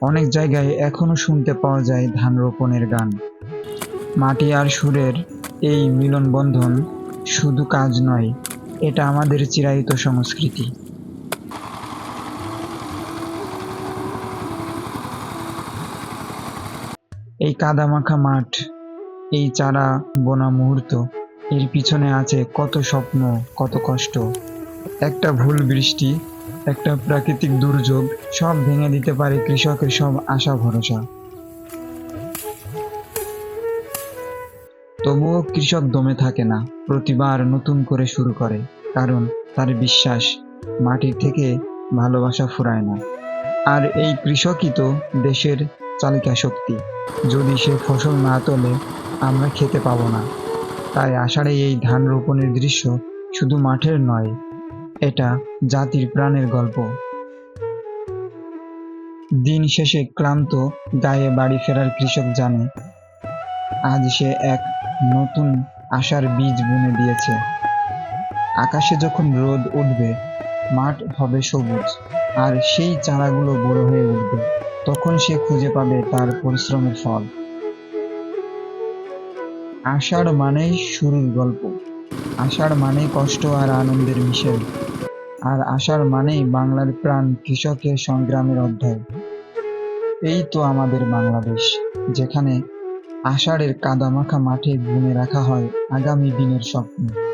অনেক জায়গায় এখনও শুনতে পাওয়া যায় ধান রোপণের গান। মাটি আর সুরের এই মিলনবন্ধন শুধু কাজ নয়, এটা আমাদের চিরায়িত সংস্কৃতি। এই কাদামাখা মাঠ, এই চারা বোনা মুহূর্ত, এর পিছনে আছে কত স্বপ্ন, কত কষ্ট। একটা ভুল বৃষ্টি একটা প্রাকৃতিক দুর্যোগ সব ভেঙে দিতে পারে কৃষকের সব আশা ভরসা। তবুও কৃষক দমে থাকে না, প্রতিবার নতুন করে শুরু করে, কারণ তার বিশ্বাস মাটির থেকে ভালোবাসা ফুরায় না। আর এই কৃষকই তো দেশের চালিকা শক্তি। যদি সে ফসল না তোলে, আমরা খেতে পাবো না। তাই আষাঢ়ে এই ধান রোপণের দৃশ্য শুধু মাঠের নয় এটা জাতির প্রাণের গল্প। দিন শেষে ক্লান্ত গায়ে বাড়ি ফেরার কৃষক জানে, আজ সে এক নতুন আশার বীজ বুনে দিয়েছে। আকাশে যখন রোদ উঠবে, মাঠ হবে সবুজ, আর সেই চারাগুলো বড় হয়ে উঠবে, তখন সে খুঁজে পাবে তার পরিশ্রমের ফল। আষাঢ় মানেই শুরুর গল্প। আষাঢ় মানেই কষ্ট আর আনন্দের মিশেল আর আষাঢ় মানেই বাংলার প্রাণ কৃষকের সংগ্রামের অধ্যায়। এই তো আমাদের বাংলাদেশ, যেখানে আষাঢ়ের কাদামাখা মাঠে বুনে রাখা হয় আগামী দিনের স্বপ্ন।